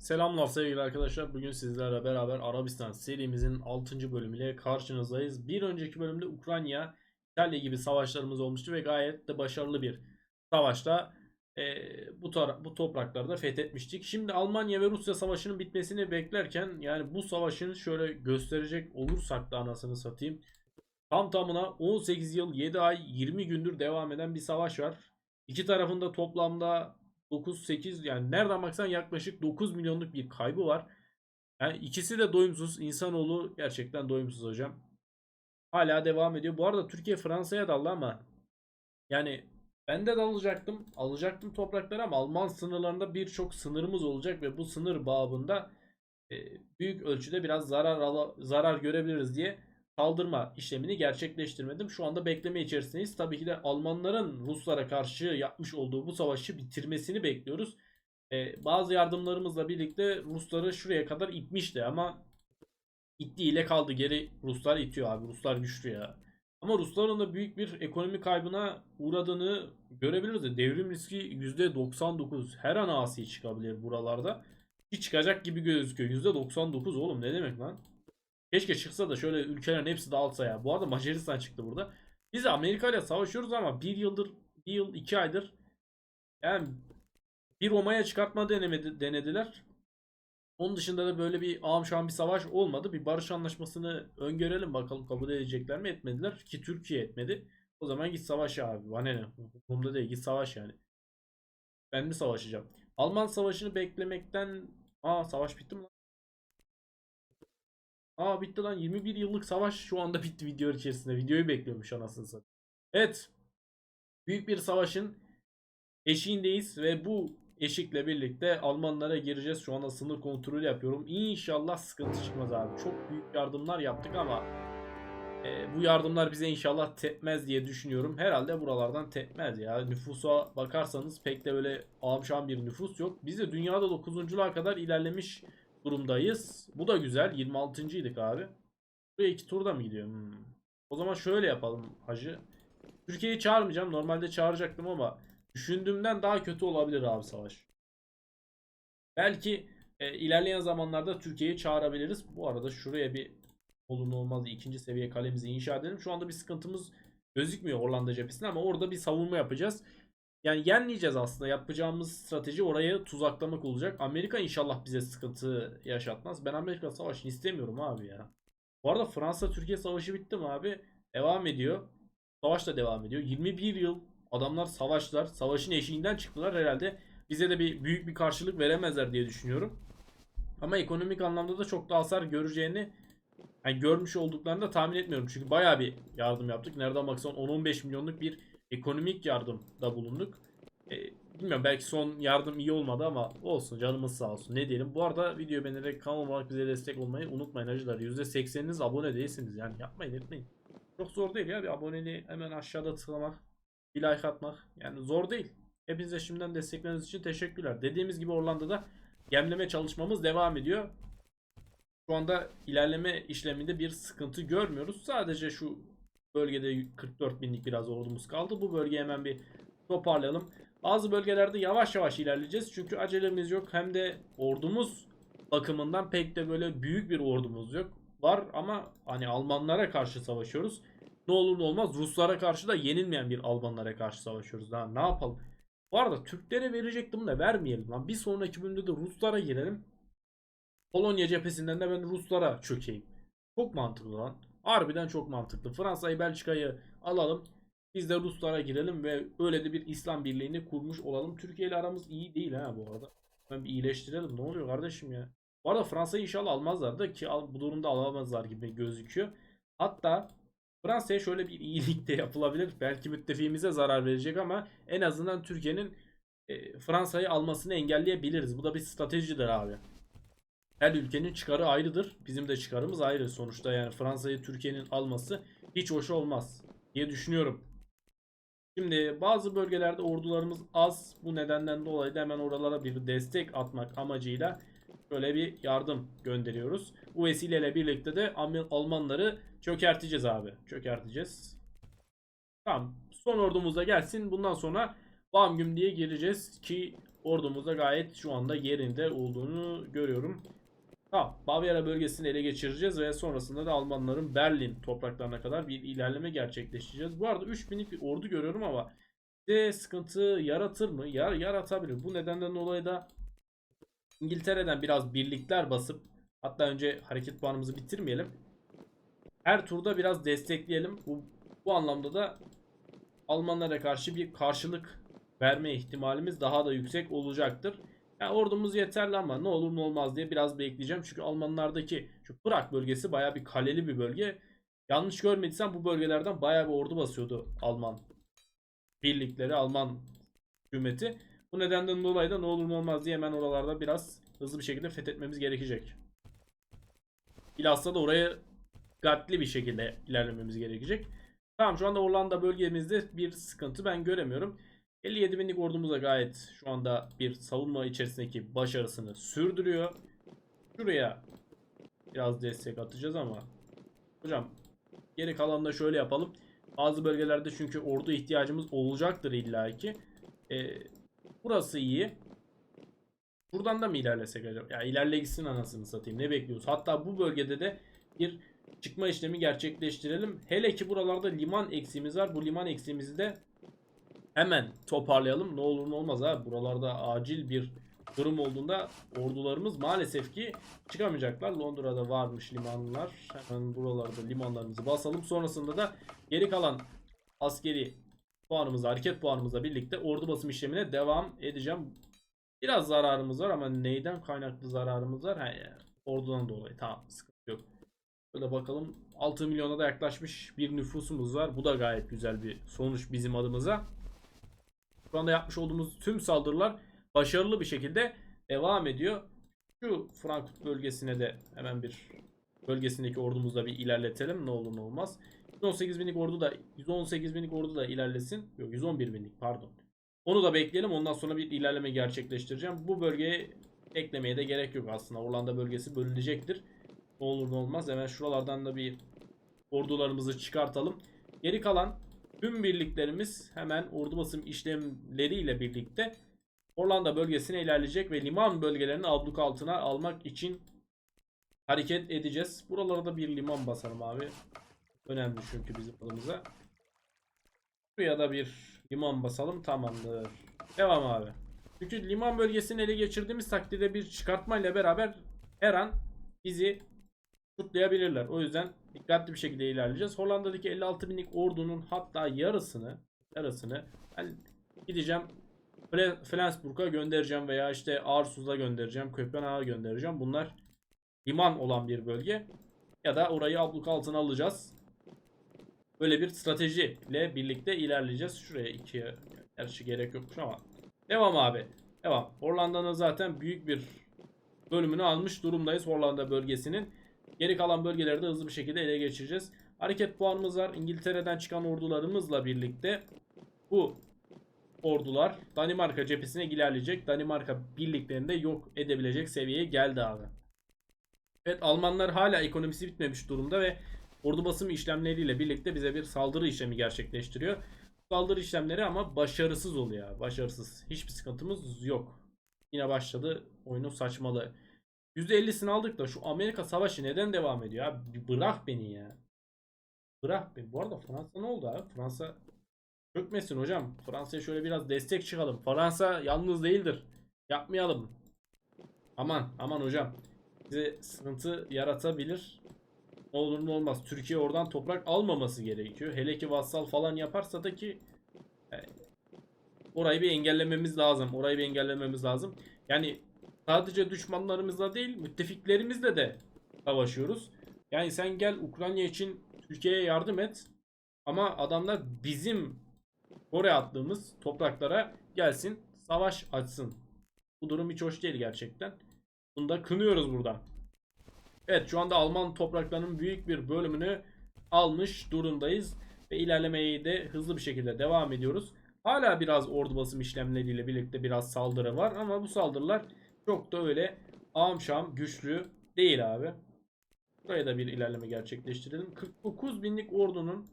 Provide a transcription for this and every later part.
Selamlar sevgili arkadaşlar. Bugün sizlerle beraber Arabistan serimizin 6. bölümüyle karşınızdayız. Bir önceki bölümde Ukrayna, İtalya gibi savaşlarımız olmuştu ve gayet de başarılı bir savaşta e, bu, bu topraklarda fethetmiştik. Şimdi Almanya ve Rusya savaşının bitmesini beklerken yani bu savaşın şöyle gösterecek olursak da anasını satayım. Tam tamına 18 yıl 7 ay 20 gündür devam eden bir savaş var. İki tarafında toplamda 9-8 yani nereden baksan yaklaşık 9 milyonluk bir kaybı var. Yani ikisi de doyumsuz. İnsanoğlu gerçekten doyumsuz hocam. Hala devam ediyor. Bu arada Türkiye Fransa'ya daldı ama yani ben de dalacaktım. Alacaktım toprakları ama Alman sınırlarında birçok sınırımız olacak ve bu sınır babında büyük ölçüde biraz zarar zarar görebiliriz diye saldırma işlemini gerçekleştirmedim. Şu anda bekleme içerisindeyiz. Tabii ki de Almanların Ruslara karşı yapmış olduğu bu savaşı bitirmesini bekliyoruz. Ee, bazı yardımlarımızla birlikte Rusları şuraya kadar itmişti ama ittiğiyle kaldı. Geri Ruslar itiyor abi. Ruslar güçlü ya. Ama Rusların da büyük bir ekonomi kaybına uğradığını görebiliriz. de Devrim riski %99. Her an asi çıkabilir buralarda. Ki çıkacak gibi gözüküyor. %99 oğlum ne demek lan? Keşke çıksa da şöyle ülkelerin hepsi dağılsa ya. Bu arada Macaristan çıktı burada. Biz Amerika ile savaşıyoruz ama bir yıldır, bir yıl, iki aydır yani bir Roma'ya çıkartma denemedi, denediler. Onun dışında da böyle bir ağam bir savaş olmadı. Bir barış anlaşmasını öngörelim bakalım kabul edecekler mi etmediler ki Türkiye etmedi. O zaman git savaş abi. Bana ne? Umurumda değil git savaş yani. Ben mi savaşacağım? Alman savaşını beklemekten... Aa savaş bitti mi? Aa bitti lan 21 yıllık savaş şu anda bitti video içerisinde. Videoyu bekliyormuş anasını satayım. Evet. Büyük bir savaşın eşiğindeyiz ve bu eşikle birlikte Almanlara gireceğiz. Şu anda sınır kontrolü yapıyorum. İnşallah sıkıntı çıkmaz abi. Çok büyük yardımlar yaptık ama e, bu yardımlar bize inşallah tepmez diye düşünüyorum. Herhalde buralardan tepmez ya. Nüfusa bakarsanız pek de böyle amşan bir nüfus yok. Biz de dünyada 9'unculuğa kadar ilerlemiş durumdayız. Bu da güzel. 26. idik abi. Buraya iki turda mı gidiyor? Hmm. O zaman şöyle yapalım hacı. Türkiye'yi çağırmayacağım. Normalde çağıracaktım ama düşündüğümden daha kötü olabilir abi savaş. Belki e, ilerleyen zamanlarda Türkiye'yi çağırabiliriz. Bu arada şuraya bir olumlu olmaz ikinci seviye kalemizi inşa edelim. Şu anda bir sıkıntımız gözükmüyor Hollanda cephesinde ama orada bir savunma yapacağız. Yani yenmeyeceğiz aslında. Yapacağımız strateji orayı tuzaklamak olacak. Amerika inşallah bize sıkıntı yaşatmaz. Ben Amerika savaşını istemiyorum abi ya. Bu arada Fransa-Türkiye savaşı bitti mi abi? Devam ediyor. Savaş da devam ediyor. 21 yıl adamlar savaşlar. Savaşın eşiğinden çıktılar herhalde. Bize de bir büyük bir karşılık veremezler diye düşünüyorum. Ama ekonomik anlamda da çok da hasar göreceğini yani görmüş olduklarını da tahmin etmiyorum. Çünkü bayağı bir yardım yaptık. Nereden baksan 10-15 milyonluk bir ekonomik yardımda bulunduk. E, bilmiyorum belki son yardım iyi olmadı ama olsun canımız sağ olsun. Ne diyelim. Bu arada video beğenerek kanal olarak bize destek olmayı unutmayın acılar. %80'iniz abone değilsiniz yani yapmayın etmeyin. Çok zor değil ya bir aboneliği hemen aşağıda tıklamak. Bir like atmak. Yani zor değil. Hepinize şimdiden destekleriniz için teşekkürler. Dediğimiz gibi Orlando'da gemleme çalışmamız devam ediyor. Şu anda ilerleme işleminde bir sıkıntı görmüyoruz. Sadece şu bölgede 44 binlik biraz ordumuz kaldı. Bu bölgeyi hemen bir toparlayalım. Bazı bölgelerde yavaş yavaş ilerleyeceğiz. Çünkü acelemiz yok. Hem de ordumuz bakımından pek de böyle büyük bir ordumuz yok. Var ama hani Almanlara karşı savaşıyoruz. Ne olur ne olmaz Ruslara karşı da yenilmeyen bir Almanlara karşı savaşıyoruz. Daha ne yapalım? Bu arada Türklere verecektim de vermeyelim lan. Bir sonraki bölümde de Ruslara girelim. Polonya cephesinden de ben Ruslara çökeyim. Çok mantıklı lan. Harbiden çok mantıklı. Fransa'yı Belçika'yı alalım. Biz de Ruslara girelim ve öyle de bir İslam birliğini kurmuş olalım. Türkiye ile aramız iyi değil ha bu arada. Ben bir iyileştirelim. Ne oluyor kardeşim ya? Bu arada Fransa'yı inşallah almazlar da ki bu durumda alamazlar gibi gözüküyor. Hatta Fransa'ya şöyle bir iyilik de yapılabilir. Belki müttefiğimize zarar verecek ama en azından Türkiye'nin e, Fransa'yı almasını engelleyebiliriz. Bu da bir stratejidir abi. Her ülkenin çıkarı ayrıdır. Bizim de çıkarımız ayrı. Sonuçta yani Fransa'yı Türkiye'nin alması hiç hoş olmaz diye düşünüyorum. Şimdi bazı bölgelerde ordularımız az. Bu nedenden dolayı da hemen oralara bir destek atmak amacıyla böyle bir yardım gönderiyoruz. Bu vesileyle birlikte de Almanları çökerteceğiz abi. Çökerteceğiz. Tamam. Son ordumuz da gelsin. Bundan sonra bam güm diye gireceğiz ki ordumuz da gayet şu anda yerinde olduğunu görüyorum. Tamam. Bavyera bölgesini ele geçireceğiz ve sonrasında da Almanların Berlin topraklarına kadar bir ilerleme gerçekleştireceğiz. Bu arada 3000'lik bir ordu görüyorum ama de sıkıntı yaratır mı? Yar yaratabilir. Bu nedenden dolayı da İngiltere'den biraz birlikler basıp hatta önce hareket puanımızı bitirmeyelim. Her turda biraz destekleyelim. Bu, bu anlamda da Almanlara karşı bir karşılık verme ihtimalimiz daha da yüksek olacaktır. Yani ordumuz yeterli ama ne olur ne olmaz diye biraz bekleyeceğim. Çünkü Almanlardaki şu Prag bölgesi baya bir kaleli bir bölge. Yanlış görmediysem bu bölgelerden baya bir ordu basıyordu Alman birlikleri, Alman hükümeti. Bu nedenden dolayı da ne olur ne olmaz diye hemen oralarda biraz hızlı bir şekilde fethetmemiz gerekecek. Bilhassa da oraya dikkatli bir şekilde ilerlememiz gerekecek. Tamam şu anda Hollanda bölgemizde bir sıkıntı ben göremiyorum. 57 binlik ordumuz da gayet şu anda bir savunma içerisindeki başarısını sürdürüyor. Şuraya biraz destek atacağız ama hocam geri kalan da şöyle yapalım. Bazı bölgelerde çünkü ordu ihtiyacımız olacaktır illaki. Ee, burası iyi. Buradan da mı ilerlesek acaba? Ya ilerle gitsin anasını satayım. Ne bekliyoruz? Hatta bu bölgede de bir çıkma işlemi gerçekleştirelim. Hele ki buralarda liman eksiğimiz var. Bu liman eksiğimizi de hemen toparlayalım. Ne olur ne olmaz ha. Buralarda acil bir durum olduğunda ordularımız maalesef ki çıkamayacaklar. Londra'da varmış limanlar. Hemen buralarda limanlarımızı basalım. Sonrasında da geri kalan askeri puanımızla, hareket puanımızla birlikte ordu basım işlemine devam edeceğim. Biraz zararımız var ama neyden kaynaklı zararımız var? Ha, ya, ordudan dolayı. Tamam sıkıntı yok. Böyle bakalım 6 milyona da yaklaşmış bir nüfusumuz var. Bu da gayet güzel bir sonuç bizim adımıza. Şu anda yapmış olduğumuz tüm saldırılar başarılı bir şekilde devam ediyor. Şu Frankfurt bölgesine de hemen bir bölgesindeki ordumuzla bir ilerletelim. Ne olur ne olmaz. 118 binlik ordu da 118 binlik ordu da ilerlesin. Yok 111 binlik pardon. Onu da bekleyelim. Ondan sonra bir ilerleme gerçekleştireceğim. Bu bölgeye eklemeye de gerek yok aslında. Hollanda bölgesi bölünecektir. Ne olur ne olmaz. Hemen şuralardan da bir ordularımızı çıkartalım. Geri kalan tüm birliklerimiz hemen ordu basım işlemleriyle birlikte Hollanda bölgesine ilerleyecek ve liman bölgelerini abluk altına almak için hareket edeceğiz. Buralara da bir liman basalım abi. Önemli çünkü bizim adımıza. Buraya da bir liman basalım tamamdır. Devam abi. Çünkü liman bölgesini ele geçirdiğimiz takdirde bir çıkartmayla beraber her an bizi tutlayabilirler. O yüzden dikkatli bir şekilde ilerleyeceğiz. Hollanda'daki 56 binlik ordunun hatta yarısını yarısını ben gideceğim Fle- Flensburg'a göndereceğim veya işte Aarhus'a göndereceğim. Kopenhag'a göndereceğim. Bunlar liman olan bir bölge. Ya da orayı abluk altına alacağız. Böyle bir stratejiyle birlikte ilerleyeceğiz. Şuraya ikiye gerçi gerek yokmuş ama. Devam abi. Devam. Hollanda'nın zaten büyük bir bölümünü almış durumdayız Hollanda bölgesinin. Geri kalan bölgeleri de hızlı bir şekilde ele geçireceğiz. Hareket puanımız var. İngiltere'den çıkan ordularımızla birlikte bu ordular Danimarka cephesine ilerleyecek. Danimarka birliklerini de yok edebilecek seviyeye geldi abi. Evet Almanlar hala ekonomisi bitmemiş durumda ve ordu basım işlemleriyle birlikte bize bir saldırı işlemi gerçekleştiriyor. Saldırı işlemleri ama başarısız oluyor. Başarısız. Hiçbir sıkıntımız yok. Yine başladı oyunun saçmalığı. %50'sini aldık da şu Amerika savaşı neden devam ediyor abi? Bırak beni ya. Bırak beni. Bu arada Fransa ne oldu abi? Fransa çökmesin hocam. Fransa'ya şöyle biraz destek çıkalım. Fransa yalnız değildir. Yapmayalım. Aman aman hocam. Bize sıkıntı yaratabilir. Ne olur ne olmaz. Türkiye oradan toprak almaması gerekiyor. Hele ki vassal falan yaparsa da ki e, orayı bir engellememiz lazım. Orayı bir engellememiz lazım. Yani sadece düşmanlarımızla değil müttefiklerimizle de savaşıyoruz. Yani sen gel Ukrayna için Türkiye'ye yardım et. Ama adamlar bizim Kore attığımız topraklara gelsin savaş açsın. Bu durum hiç hoş değil gerçekten. Bunu da kınıyoruz buradan. Evet şu anda Alman topraklarının büyük bir bölümünü almış durumdayız. Ve ilerlemeye de hızlı bir şekilde devam ediyoruz. Hala biraz ordu basım işlemleriyle birlikte biraz saldırı var ama bu saldırılar çok da öyle amşam güçlü değil abi. Buraya da bir ilerleme gerçekleştirelim. 49 binlik ordunun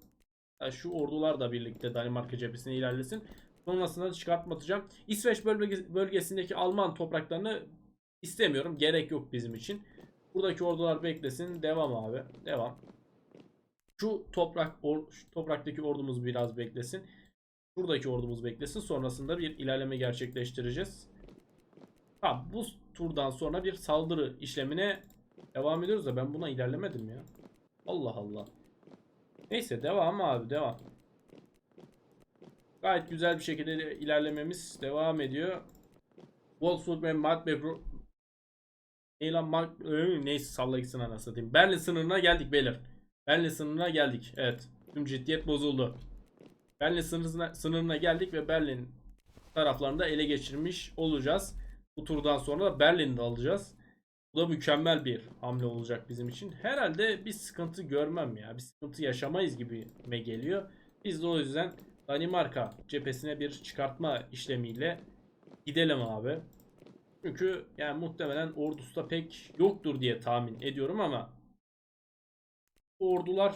ya şu ordular da birlikte Danimarka cephesine ilerlesin. Sonrasında da çıkartma atacağım. İsveç bölge- bölgesindeki Alman topraklarını istemiyorum. Gerek yok bizim için. Buradaki ordular beklesin. Devam abi. Devam. Şu toprak or- şu topraktaki ordumuz biraz beklesin. Buradaki ordumuz beklesin. Sonrasında bir ilerleme gerçekleştireceğiz. Tamam bu turdan sonra bir saldırı işlemine devam ediyoruz da ben buna ilerlemedim ya. Allah Allah. Neyse devam abi devam. Gayet güzel bir şekilde ilerlememiz devam ediyor. Wolfsburg ve Magdeburg Ney lan Mag neyse salla gitsin anasını satayım. Berlin sınırına geldik beyler. Berlin sınırına geldik. Evet. Tüm ciddiyet bozuldu. Berlin sınırına, sınırına geldik ve Berlin taraflarını da ele geçirmiş olacağız. Bu turdan sonra da Berlin'i de alacağız. Bu da mükemmel bir hamle olacak bizim için. Herhalde bir sıkıntı görmem ya. Bir sıkıntı yaşamayız gibi me geliyor. Biz de o yüzden Danimarka cephesine bir çıkartma işlemiyle gidelim abi. Çünkü yani muhtemelen ordusu da pek yoktur diye tahmin ediyorum ama ordular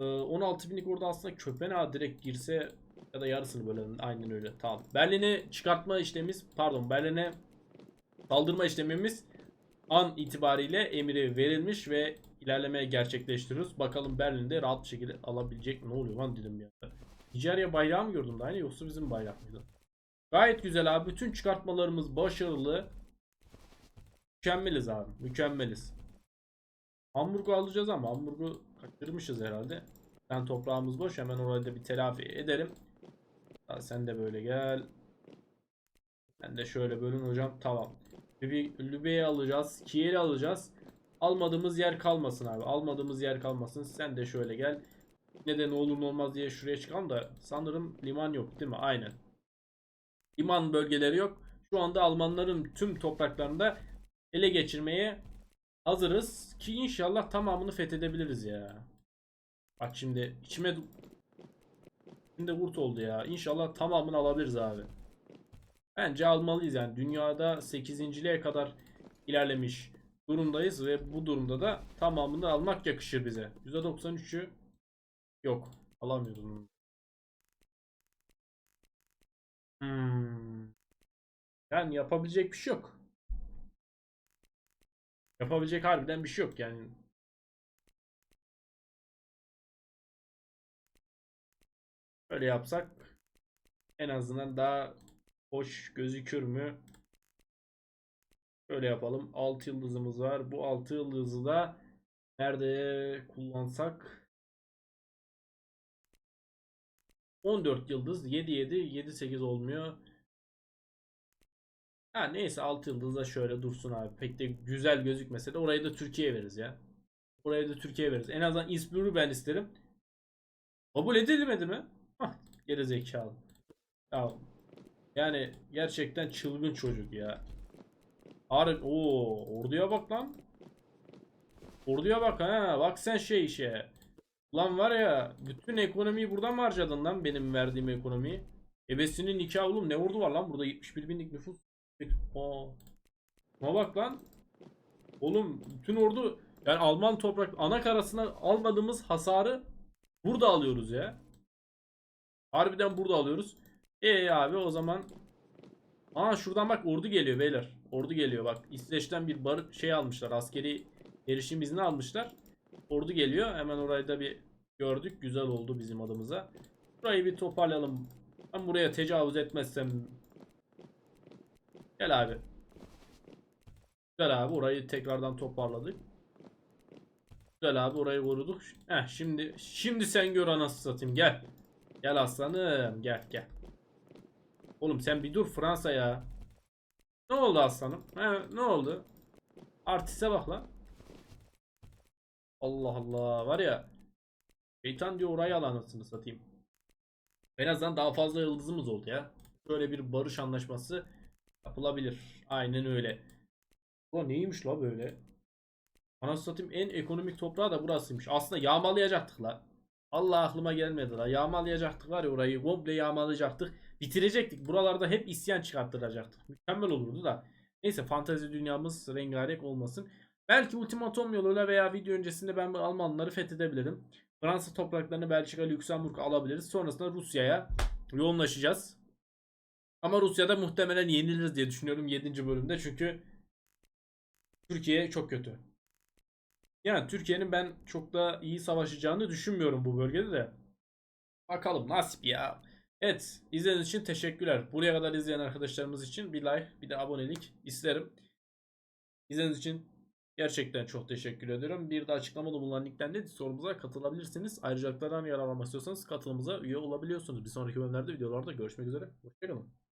e, 16 binlik ordu aslında Köpenhag'a direkt girse ya da yarısını böyle aynen öyle tamam. Berlin'e çıkartma işlemimiz pardon Berlin'e saldırma işlemimiz an itibariyle emri verilmiş ve ilerlemeye gerçekleştiriyoruz. Bakalım Berlin'de rahat bir şekilde alabilecek mi? Ne oluyor lan dedim ya. Nijerya bayrağı mı gördüm daha ne yoksa bizim bayrak mıydı? Gayet güzel abi. Bütün çıkartmalarımız başarılı. Mükemmeliz abi. Mükemmeliz. Hamburg'u alacağız ama Hamburg'u kaçırmışız herhalde. Ben toprağımız boş. Hemen orayı da bir telafi edelim. Ya sen de böyle gel. Ben de şöyle bölün hocam. Tamam. Lübe'yi alacağız. Kiel'i alacağız. Almadığımız yer kalmasın abi. Almadığımız yer kalmasın. Sen de şöyle gel. Ne de ne olur olmaz diye şuraya çıkalım da sanırım liman yok değil mi? Aynen. Liman bölgeleri yok. Şu anda Almanların tüm topraklarında ele geçirmeye hazırız ki inşallah tamamını fethedebiliriz ya. Bak şimdi içime şimdi vurt oldu ya. İnşallah tamamını alabiliriz abi. Bence almalıyız yani. Dünyada 8.liğe kadar ilerlemiş durumdayız ve bu durumda da tamamını almak yakışır bize. %93'ü yok. Alamıyoruz. Hmm. Yani yapabilecek bir şey yok. Yapabilecek harbiden bir şey yok yani. Böyle yapsak en azından daha hoş gözükür mü? Şöyle yapalım. 6 yıldızımız var. Bu 6 yıldızı da nerede kullansak 14 yıldız 7 7 7 8 olmuyor. Ha neyse 6 yıldız da şöyle dursun abi. Pek de güzel gözükmese de orayı da Türkiye'ye veririz ya. Orayı da Türkiye'ye veririz. En azından İzmir'i ben isterim. Kabul edilmedi mi? Geri zekalı. Ya yani gerçekten çılgın çocuk ya. Harbi o orduya bak lan. Orduya bak ha. Bak sen şey işe. Lan var ya bütün ekonomiyi buradan mı harcadın lan benim verdiğim ekonomiyi? Ebesinin nikahı oğlum ne ordu var lan burada 71 binlik nüfus. Aa. Şuna bak lan. Oğlum bütün ordu yani Alman toprak ana karasına almadığımız hasarı burada alıyoruz ya. Harbiden burada alıyoruz. E abi o zaman Aa şuradan bak ordu geliyor beyler. Ordu geliyor bak. İsveç'ten bir bar şey almışlar. Askeri erişim izni almışlar. Ordu geliyor. Hemen orayı da bir gördük. Güzel oldu bizim adımıza. Burayı bir toparlayalım. Ben buraya tecavüz etmezsem Gel abi. Güzel abi orayı tekrardan toparladık. Güzel abi orayı koruduk. Heh şimdi şimdi sen gör anasını satayım gel. Gel aslanım gel gel. Oğlum sen bir dur Fransa ya. Ne oldu aslanım? He, ne oldu? Artiste bak lan. Allah Allah var ya. Şeytan diyor orayı al anasını satayım. En azından daha fazla yıldızımız oldu ya. Böyle bir barış anlaşması yapılabilir. Aynen öyle. Bu neymiş la böyle? Anasını satayım en ekonomik toprağı da burasıymış. Aslında yağmalayacaktık la. Allah aklıma gelmedi la. Yağmalayacaktık var ya orayı komple yağmalayacaktık. Bitirecektik. Buralarda hep isyan çıkarttıracaktık. Mükemmel olurdu da. Neyse fantezi dünyamız rengarenk olmasın. Belki ultimatom yoluyla veya video öncesinde ben bu Almanları fethedebilirim. Fransa topraklarını Belçika, Lüksemburg alabiliriz. Sonrasında Rusya'ya yoğunlaşacağız. Ama Rusya'da muhtemelen yeniliriz diye düşünüyorum 7. bölümde çünkü Türkiye çok kötü. Yani Türkiye'nin ben çok da iyi savaşacağını düşünmüyorum bu bölgede de. Bakalım nasip ya. Evet izlediğiniz için teşekkürler. Buraya kadar izleyen arkadaşlarımız için bir like bir de abonelik isterim. İzlediğiniz için gerçekten çok teşekkür ediyorum. Bir de açıklamada bulunan linkten de sorumuza katılabilirsiniz. Ayrıcalıklardan yararlanmak istiyorsanız katılımıza üye olabiliyorsunuz. Bir sonraki bölümlerde videolarda görüşmek üzere. Hoşçakalın.